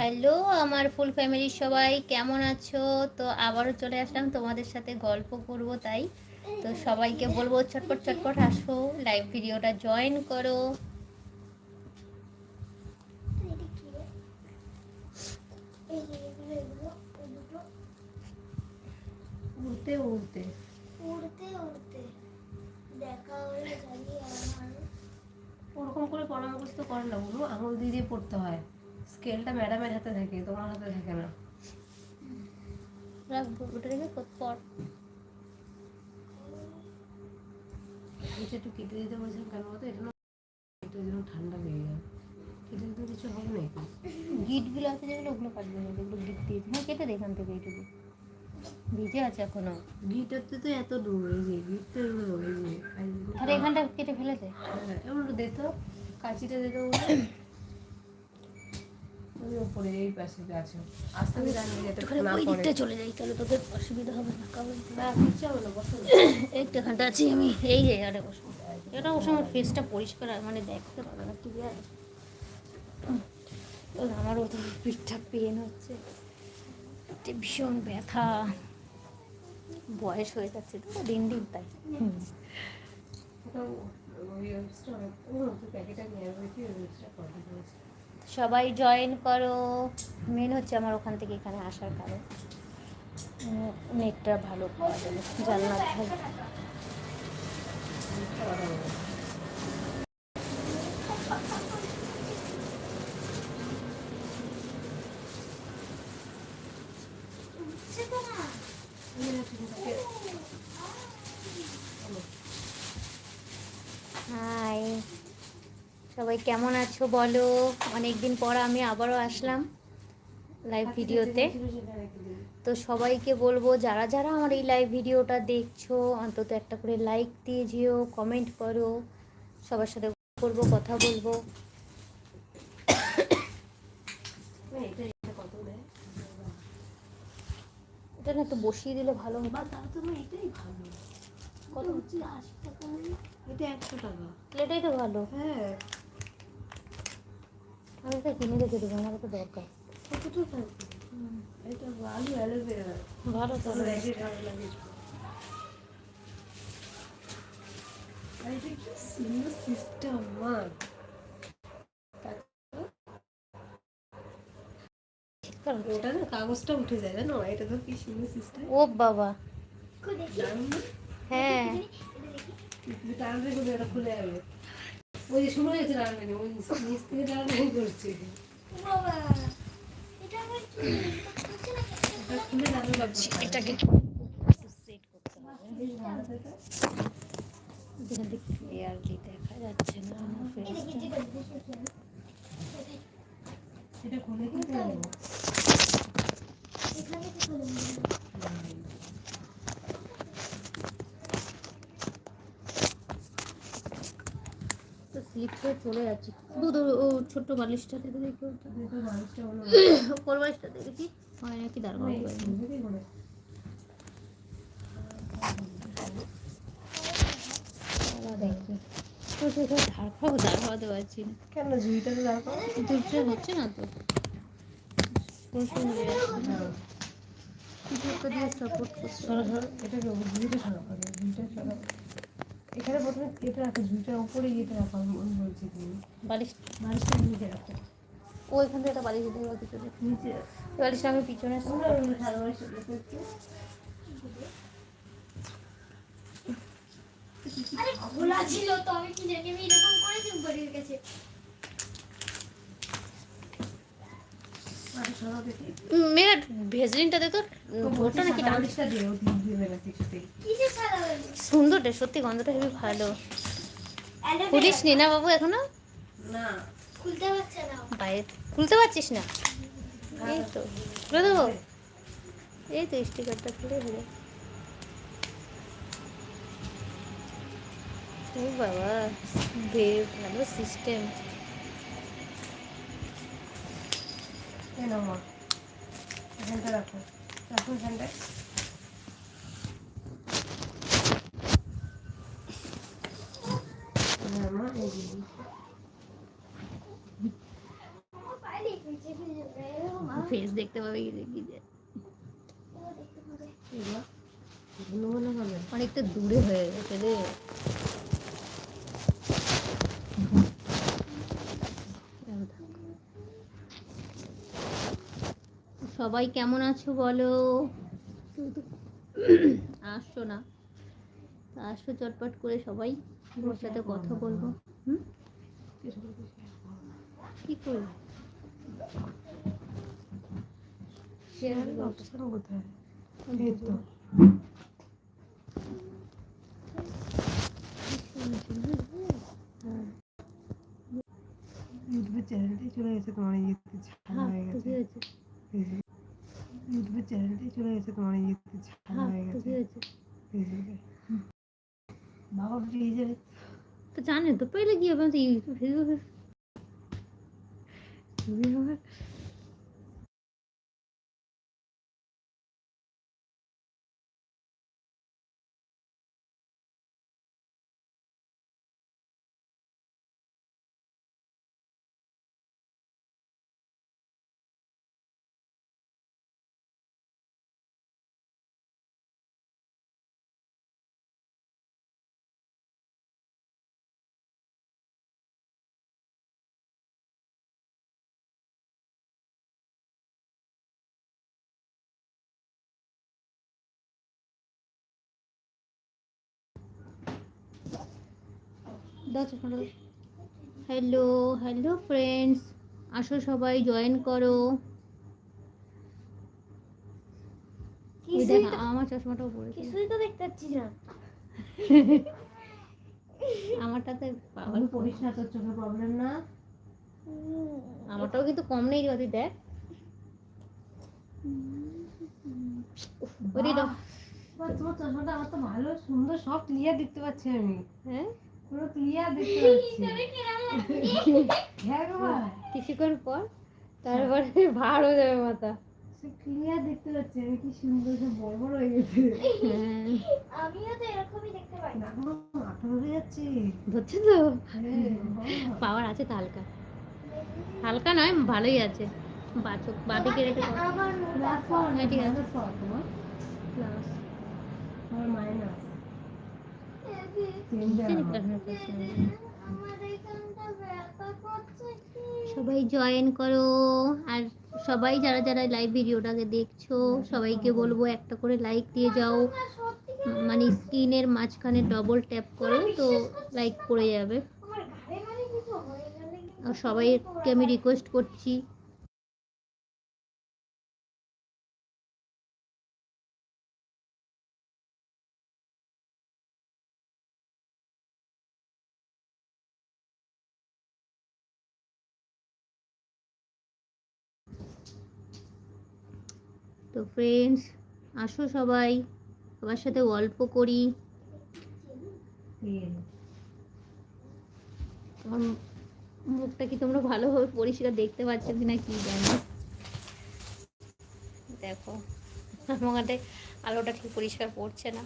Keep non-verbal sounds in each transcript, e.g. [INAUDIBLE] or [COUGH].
Hello আমার ফুল ফ্যামিলির সবাই কেমন আছো? তো আবারও চলে আসলাম তোমাদের সাথে গল্প করব তাই। তো সবাইকে বলব চটপট চটপট আসো লাইভ ভিডিওটা জয়েন করো। উড়তে উড়তে। উড়তে উড়তে। দেখা হয়ে ওরকম করে পড়া মুখস্থ করে না ওগুলো আঙুল দিয়ে দিয়ে পড়তে হয়। স্কেলটা ম্যাডামের হাতে থাকে তোমার হাতে থাকে না। রাখব ওটা রেখে পর। এটা একটু কেটে দিতে বলেছিলাম কেন? বলতো এটা এটা যেন ঠান্ডা লেগে যায় কেটে দিতে কিছু হবে না গিটগুলো আছে যেগুলো ওগুলো কাটবে না যেগুলো গিট দিয়েছে হ্যাঁ কেটে দে এখান থেকে এইটুকু। ভিজে আছে এখনও। গিটারতে তো এত দূর এই যে গিটটা এই যে আরে এখানটা কেটে ফেলে দে হ্যাঁ, এমন দে তো কাঁচিটা দে তো ওগুলো। ওই ওপরে এই পাশে আছে আস্তে আস্তে জানিয়ে যেতে না ওই দিকটা চলে যাই তাহলে তোদের অসুবিধা হবে না কারণ না কিচ্ছু হবে না বসো না। একটু এখানটা আছি আমি এই আরে বসবো এটা অবশ্য আমার ফেসটা পরিষ্কার মানে দেখতে পাবে না ক্লিয়ার আমারও তো পিঠটা পেন হচ্ছে ভীষণ ব্যথা বয়স হয়ে যাচ্ছে তো দিন দিন তাই ওই তো প্যাকেটটা নিয়ে কি ওই সবাই জয়েন করো। মেন হচ্ছে আমার ওখান থেকে এখানে আসার কারণ। নেটটা ভালো পাওয়া যাবে জান্নাত ধারে সবাই কেমন আছো বলো? অনেকদিন পর আমি আবারও আসলাম লাইভ ভিডিওতে। তো সবাইকে বলব যারা যারা আমার এই লাইভ ভিডিওটা দেখছ অন্তত একটা করে লাইক দিয়ে যেও কমেন্ট করো। সবার সাথে করব কথা বলব। এটা না একটু বসিয়ে দিলে ভালো এটাই ভালো কত? হচ্ছে আশি টাকা এটা একশো টাকা। এটাই তো ভালো। হ্যাঁ। আমি এটা কিনে রেখে দেবো আমার তো দরকার। ভালো তো। সিস্টেম ওটা না কাগজটা উঠে যায় জানো এটা তো কি সুন্দর সিস্টেম ও বাবা হ্যাঁ টানলে খুলে যাবে। ওই যে শুরু হয়েছে টানলে ওই নিচ থেকে টানলে করছে। এটাকে সেট করতে হবে। দেখা যাচ্ছে না এটা খুলে কি করব এখানে কি স্লিপ করে চলে যাচ্ছে। দুধ ও ছোট্ট বালিশটা থেকে দেখি। ওপর বালিশটা দেখি হয় নাকি দাঁড়ানো দেখি। করে ধার খাব দাঁড় খাওয়াতে পারছি না। কেন ঝুড়িটা তো দেখো দুধটা হচ্ছে না তো। কিছু একটা দিয়ে সাপোর্ট করছে এটাকে ঝুড়িটা সরাও আগে। ঝুড়িটা সরাও এখানে প্রথমে এটা রাখো ঝুড়িটার উপরে ইয়েটা রাখো আমি বলছি তুমি। বালিশ। বালিশটা নিচে রাখো। ও এখান থেকে একটা বালিশ দিয়ে দেবো পিছনে। নিচে। বালিশটা আমি পিছনে আরে খোলা ছিল তো আমি কি জানি আমি এরকম করেছি বাড়ির কাছে আরে সরাও দেখি মেয়েরা ভেজলিনটা দে তোর। ভোটটা নাকি হলো সুন্দর রে সত্যি গন্ধটা খুবই ভালো। খুলিস নি না বাবু এখনও? বাইরে খুলতে পারছিস না? এই তো খুলে দেবো? এই তো স্টিকারটা খুলে দিলে ও বাবা ভালো সিস্টেম এই মা? এখানটা রাখো। রাখো এখানটায় ফেস দেখতে পাবে কি অনেকটা দূরে হয়ে গেছে রে। সবাই কেমন আছো বলো? আসছো না। আসো চটপট করে সবাই। ওর সাথে কথা বলব। হুম? কি তো চ্যানেলটাই চলে গেছে তোমার ইয়েতে হ্যাঁ তো গেছে। হয়েছে ইউটিউবের চ্যানেলটাই চলে গেছে তোমার ইয়েতে ঝামেলা হ্যাঁ হয়ে তো কি গেছে হয়েছে ফেসবুকে বাবা পেয়ে যাবে তো জানে তো পেলে কি হবে আমি আমার হ্যালো হ্যালো ফ্রেন্ডস আসো সবাই জয়েন করো। আমার চশমাটাও পড়েছে। কিছুই তো দেখতে পাচ্ছি না। আমারটাতে পাওয়ার আমি পড়িস না তোর চোখে প্রবলেম না। আমারটাও কিন্তু কম নেই তুই দেখ। ওরে দাও। তোমার চশমাটা আমার তো ভালো সুন্দর সব ক্লিয়ার দেখতে পাচ্ছি আমি। হ্যাঁ? পুরো ক্লিয়ার দেখতে পাচ্ছি। [LAUGHS] হ্যাঁ কিছুক্ষণ পর তারপরে ভার হয়ে যাবে মাথা। সে ক্লিয়ার দেখতে পাচ্ছি আমি কি সুন্দর সব বড় বড় হয়ে গেছে। [LAUGHS] আমিও তো এরকমই দেখতে পাই। না মাথা ধরে যাচ্ছে। ধরছে তো? হ্যাঁ, পাওয়ার আছে তো হালকা। হালকা নয় ভালোই আছে। বাচক বাদিকে রেখে হ্যাঁ, ঠিক আছে। আমার minus। Same কিসের there আমার। এখানে করছে? আমার এখানটা ব্যথা করছে কি সবাই জয়েন করো। আর সবাই যারা যারা লাইভ ভিডিওটাকে দেখছ, সবাইকে বলব একটা করে লাইক দিয়ে যাও। মানে স্ক্রিনের মাঝখানে ডবল ট্যাপ করো তো লাইক পড়ে যাবে। আর সবাইকে আমি রিকোয়েস্ট করছি। তো ফ্রেন্ডস আসো সবাই। সবার সাথে গল্প করি। আমার মুখটা কি তোমরা ভালোভাবে পরিষ্কার দেখতে পাচ্ছ কি না কি জানি। দেখো আমার আলোটা ঠিক পরিষ্কার পড়ছে না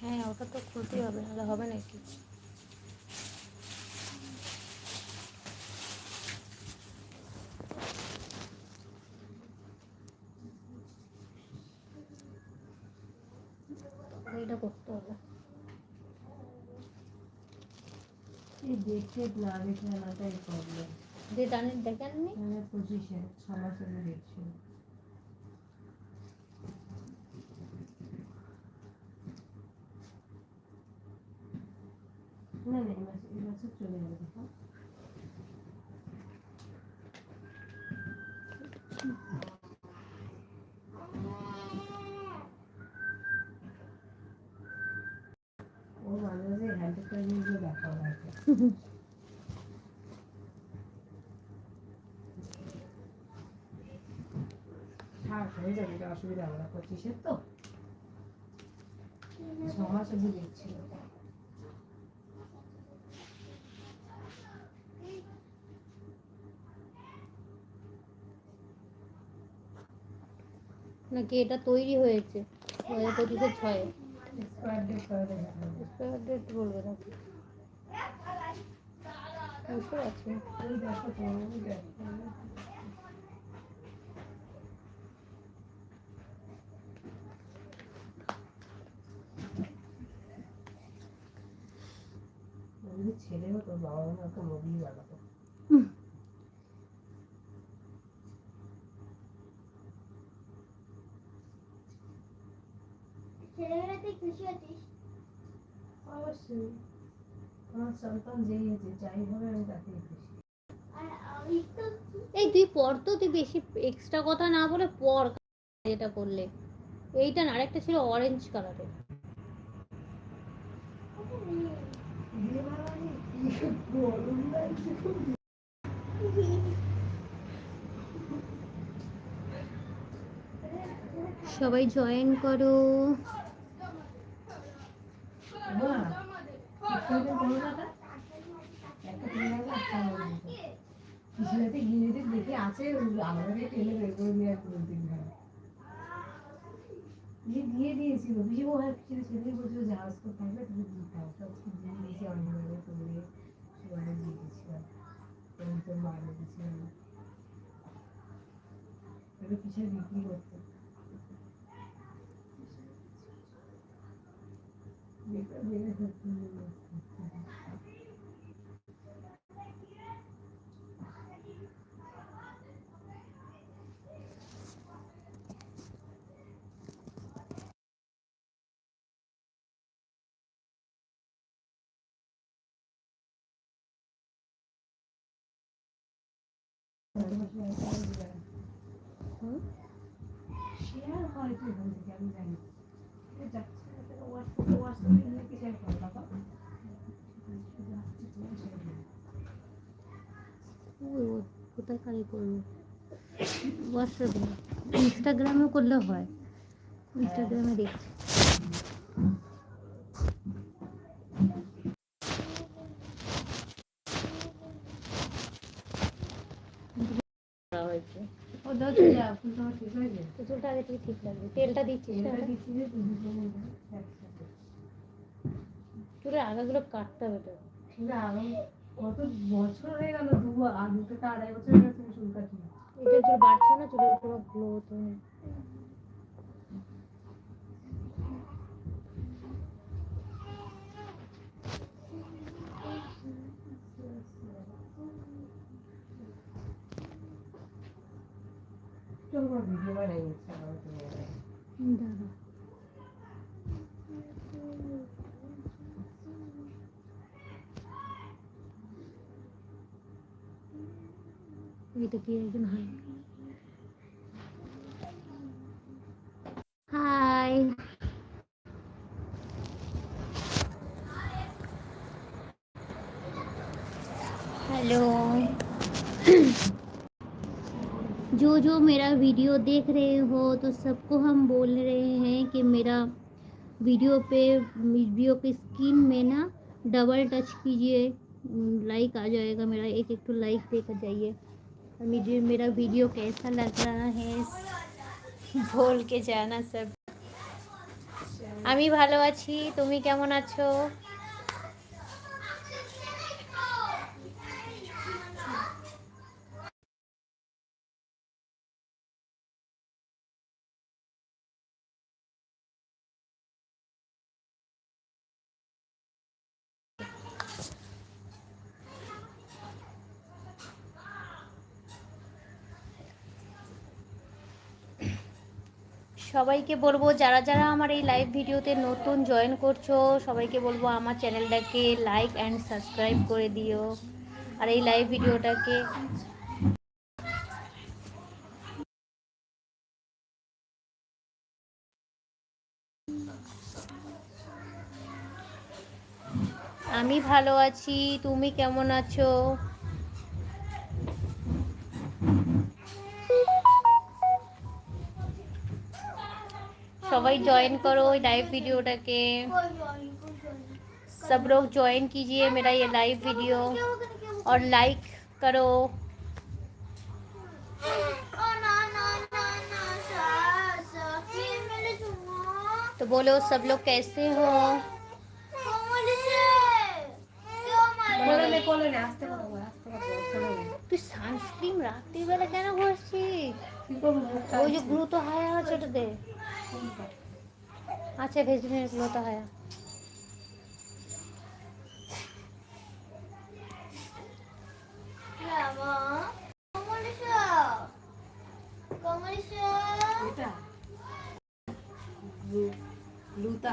হ্যাঁ ওটা তো খুলতেই হবে হবে নাকি এটা করতে হবে। এই দেখে দেখে প্রবলেম যে দেখেননি? মানে পঁচিশে ছ মাস আগে দেখছি। কাছে হয়ে যাবে অসুবিধা হবে না। পঁচিশের তো? ছ মাস বুঝেছিল নাকি এটা তৈরি হয়েছে? দু হাজার পঁচিশের ছয়ে এক্সপায়ার ডেট বলবে নাকি বুঝতে পারছি না। ওই দেখো তো, ওই দেখো। যদি ছেলে হতো বাবা মা একটা মুভি বানাতো। ছেলেবেলাতে খুশি আছিস অবশ্যই আমার সন্তান যেই আছে যাই হবে আমি তাকেই খুশি আর আমি তো এই তুই পর তো তুই বেশি এক্সট্রা কথা না বলে পর যেটা করলে এইটা না আরেকটা ছিল অরেঞ্জ কালারের বিয়ে বাড়ানি কি গরম লাগছে খুব। সবাই জয়েন করো মা, কিছুদিন করোনাটা? একটা তিন হাজার একটা হাজার দিতো। কিছুদিন গিয়ে দেখি আছে আমাদের টেলে বের করে নিয়ে আর কোনো দিন না দিয়ে দিয়ে দিয়েছিল বিয়ে ও হ্যাঁ কিছু ছেলে বলছিল জাহাজ তো থাকবে তুমি দিতে হবে সব কিছু দিয়ে দিয়েছি অনেক ভাবে তুলে সবাই দিয়ে দিয়েছিলাম এবং তোর মারে দিয়েছিলাম এবার পিছিয়ে বিক্রি করতে বেকার বেকার সত্যি হুম? শেয়ার হয় তো এখান থেকে আমি জানি। এটা কোথায় কারে করব হোয়াটসঅ্যাপে ইনস্টাগ্রামেও করলে হয়। ইনস্টাগ্রামে দেখছি চুলটা আগে থেকে ঠিক লাগবে তেলটা দিচ্ছি চুলের আগাগুলো কাটতে হবে তো। আমি কত বছর হয়ে গেল দু দু থেকে আড়াই বছর হয়ে গেছে চুল কাটি এটা চুল বাড়ছে না চুলের পুরো গ্লো তো ভিডিও বানাই নিচ্ছি আমার তুমি দাঁড়া এটা কি একজন হাই হাই हेलो जो जो मेरा वीडियो देख रहे हो तो सबको हम बोल रहे हैं कि मेरा वीडियो पे वीडियो के स्क्रीन में ना डबल टच कीजिए लाइक आ जाएगा मेरा एक एक तो लाइक देकर जाइए और मुझे मेरा वीडियो कैसा लग रहा है बोल के जाना सब আমি ভালো আছি তুমি কেমন আছো সবাইকে বলব, যারা যারা আমার এই লাইভ ভিডিওতে নতুন জয়েন করছ, সবাইকে বলব আমার চ্যানেলটাকে লাইক অ্যান্ড সাবস্ক্রাইব করে দিও। আর এই লাইভ ভিডিওটাকে আমি ভালো আছি, তুমি কেমন আছো? सबाई जॉइन करो लाइव वीडियो के सब लोग जॉइन कीजिए मेरा ये लाइव वीडियो और लाइक करो तो बोलो सब लोग कैसे हो तू सनस्क्रीन रखते हुए वो जो ग्रू तो है चढ़ दे আচ্ছা ভেজলিনের গ্লু তো হায়া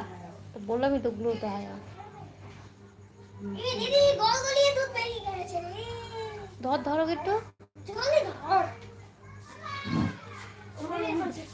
হ্যাঁ বললামই তো গ্লু তো হায়া এই দিদি গল গলিয়ে দুধ বেরিয়ে গেছে রে। ধর ধরো একটু। জলদি ধর।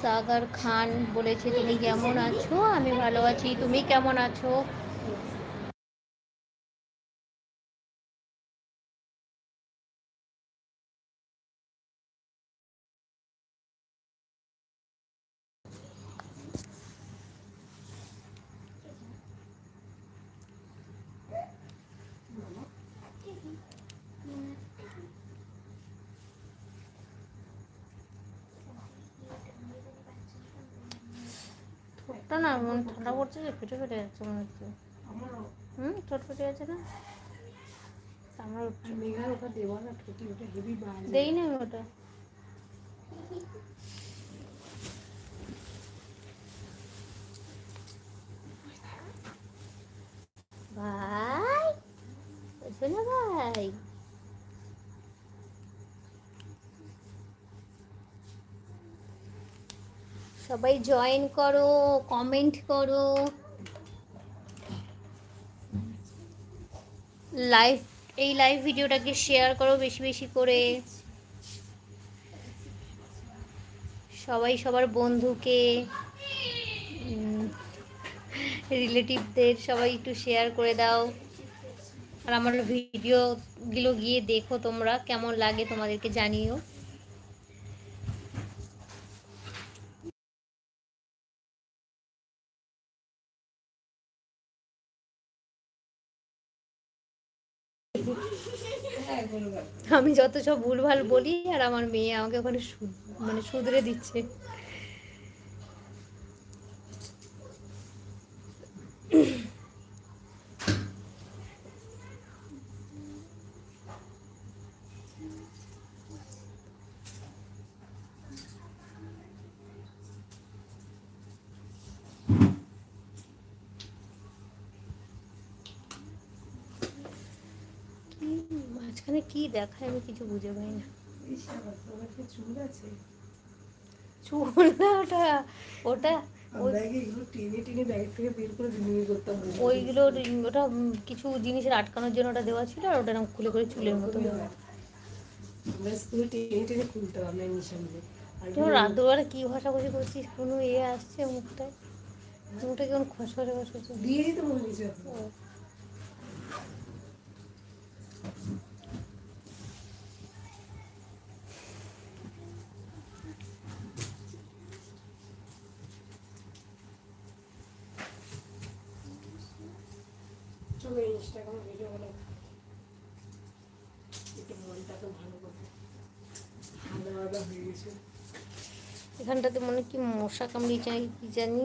সাগর খান বলেছে তুমি কেমন আছো? আমি ভালো আছি। তুমি কেমন আছো? না মন ঠান্ডা পড়ছে যে ফেটে ফেটে যাচ্ছে মনে হচ্ছে। হুম ঠোঁট ফেটে যাচ্ছে না? আমার মেঘার ওটা দেওয়া না ঠুটি ওটা হেভি দেই না আমি ওটা ভাই বুঝছ না ভাই সবাই জয়েন করো কমেন্ট করো। লাইভ এই লাইভ ভিডিওটাকে শেয়ার করো বেশি বেশি করে। সবাই সবার বন্ধুকে রিলেটিভদের সবাই একটু শেয়ার করে দাও। আর আমার ভিডিওগুলো গিয়ে দেখো তোমরা, কেমন লাগে তোমাদেরকে জানিও। আমি যত সব ভুলভাল বলি আর আমার মেয়ে আমাকে ওখানে মানে শুধরে দিচ্ছে কি মাঝখানে কি দেখায় আমি কিছু বুঝে পাই না। চুল আছে চুল না ওটা ওটা ওইগুলো ওটা কিছু জিনিসের আটকানোর জন্য ওটা দেওয়া ছিল আর ওটা এরকম খুলে করে চুলের মতো। দেওয়া। আমরা স্কুলে টেনে টেনে খুলতে হবে নিশানগুলো আর কেমন রাত দুবারে কি ঘষাঘষি করছিস? কোনো এ আসছে মুখটায়? মুখটা কেমন খসখসে খসখসে। দিয়ে দিতে মনে হয়েছে এখন। ও, চলো ইনস্টাগ্রামে ভিডিও বানাই একটু মনটাকে ভালো করবে আলাদা আলাদা হয়ে গেছে এখানটাতে মনে কি মশা কামড়ি যায় কি জানি।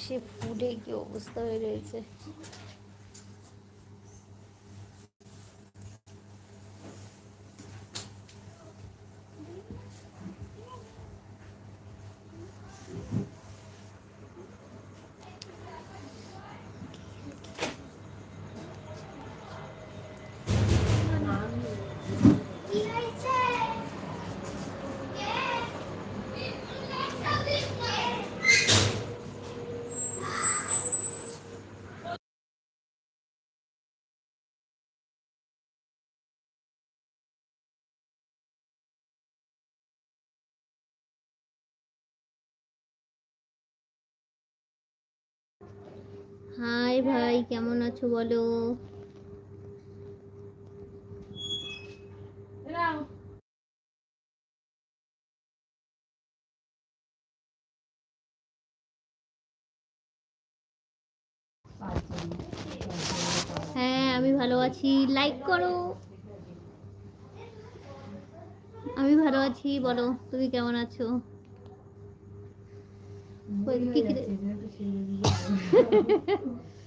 সে ফুডে কি অবস্থা হয়ে রয়েছে। ভাই কেমন আছো বলো? হ্যাঁ আমি ভালো আছি। লাইক করো। আমি ভালো আছি বলো তুমি কেমন আছো? কি [LAUGHS]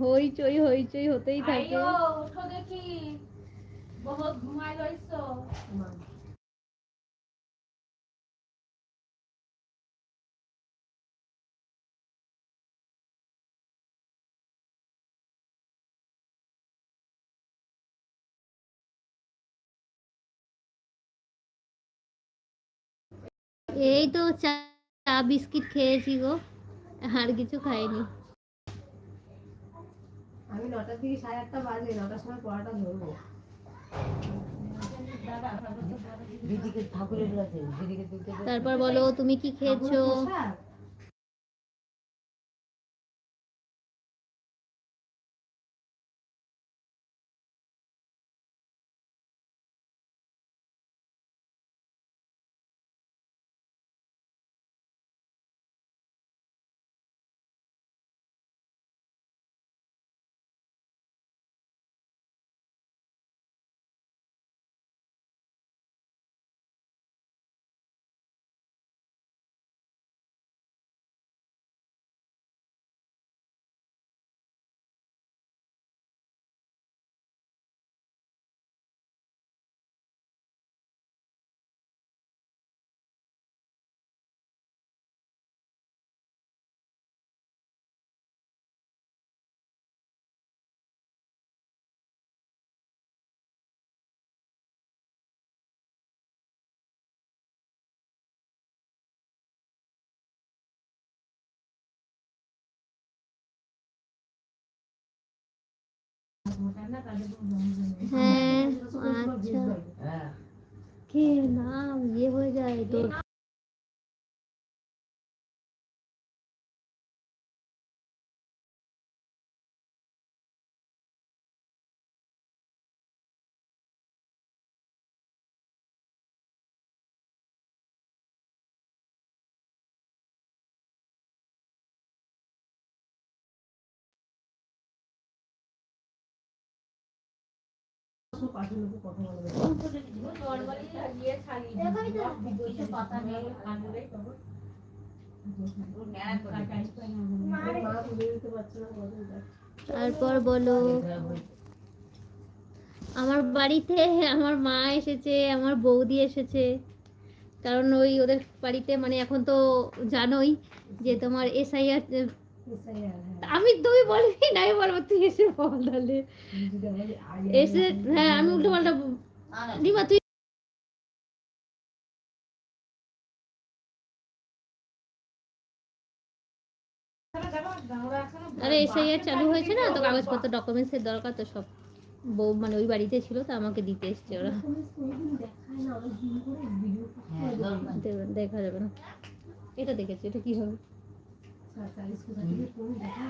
হইচই হইচই হতেই থাকে। আইও দেখি। বহুত ঘুমাই রইছো এই তো চা চা বিস্কিট খেয়েছি গো। আর কিছু খাইনি। আমি নটার থেকে সাড়ে আটটা বাজে নটার সময় পড়াটা ধরবো। তারপর বলো তুমি কি খেয়েছো? হ্যাঁ আচ্ছা। কি কে না ইয়ে হয়ে যায় তোর। তারপর বলো আমার বাড়িতে আমার মা এসেছে, আমার বৌদি এসেছে কারণ ওই ওদের বাড়িতে মানে এখন তো জানোই যে তোমার এসআইআর। আমি তুমি বলবি না আমি বলব তুই এসে বল তাহলে এসে হ্যাঁ আমি উল্টো পাল্টা রিমা তুই আরে এসআইআর চালু হয়েছে না তো কাগজপত্র ডকুমেন্টস এর দরকার তো সব বউ মানে ওই বাড়িতে ছিল তো আমাকে দিতে এসছে ওরা হ্যাঁ দেখা যাবে না এটা দেখেছি এটা কি হবে চালিশ কোথা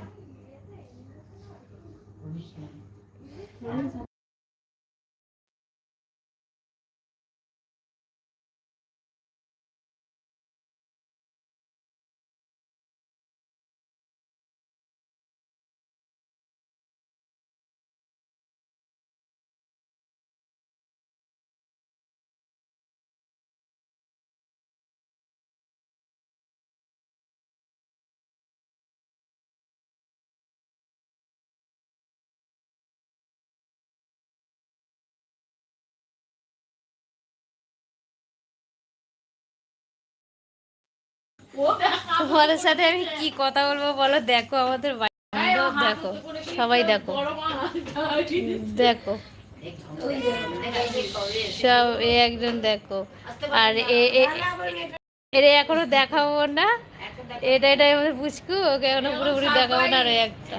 তোমাদের সাথে আমি কি কথা বলব বলো? দেখো আমাদের দেখো সবাই দেখো। দেখো। সব এ একজন দেখো। আর এ এ- এর এখনও দেখাবো না? এটা এটা আমাদের পুচকু ওকে এখনও পুরোপুরি দেখাবো না আর একটা।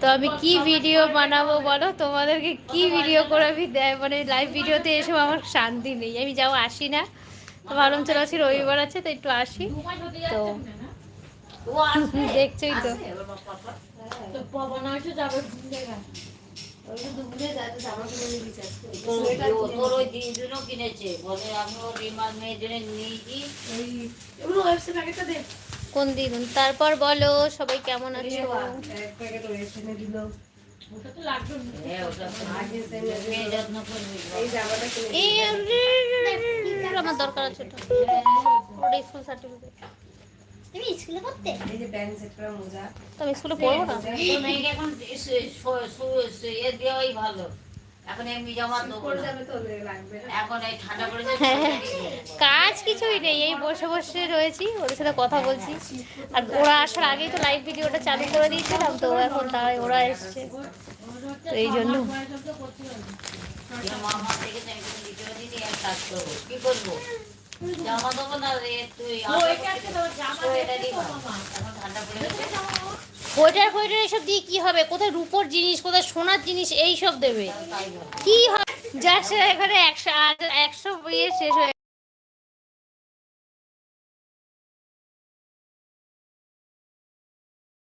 তো আমি কি ভিডিও বানাবো বলো? তোমাদেরকে কি ভিডিও করে আমি দেয়? মানে লাইভ ভিডিওতে এসব আমার শান্তি নেই। আমি যাও আসি না। তো চলো আজকে রবিবার আছে, তো একটু আসি। তো দেখছোই তো। কোন দিন? তারপর বলো, সবাই কেমন আছো? হ্যাঁ, আমার দরকার আছে ওটা। ওটা স্কুল সার্টিফিকেট তুমি স্কুলে পড়তে? এই যে প্যান্ট সেট করা মোজা। তো স্কুলে পড়ব না? এখন এ দেওয়াই ভালো। এখন এমনি জামা এখন এই ঠান্ডা পড়েছে হ্যাঁ, কাজ কিছুই নেই এই বসে বসে রয়েছি ওদের সাথে কথা বলছি। আর ওরা আসার আগেই তো লাইভ ভিডিওটা চালু করে দিয়েছিলাম তো এখন তাই ওরা এসছে। তো এই জন্য। কি করব? জামা দেবো না রে তুই ঠান্ডা পড়ে গেছে। সোয়েটার ফোয়েটার এসব দিয়ে কি হবে? কোথায় রূপোর জিনিস, কোথায় সোনার জিনিস এই সব দেবে। কি হবে? যার সে এখানে একশো একশো ইয়ে শেষ হয়ে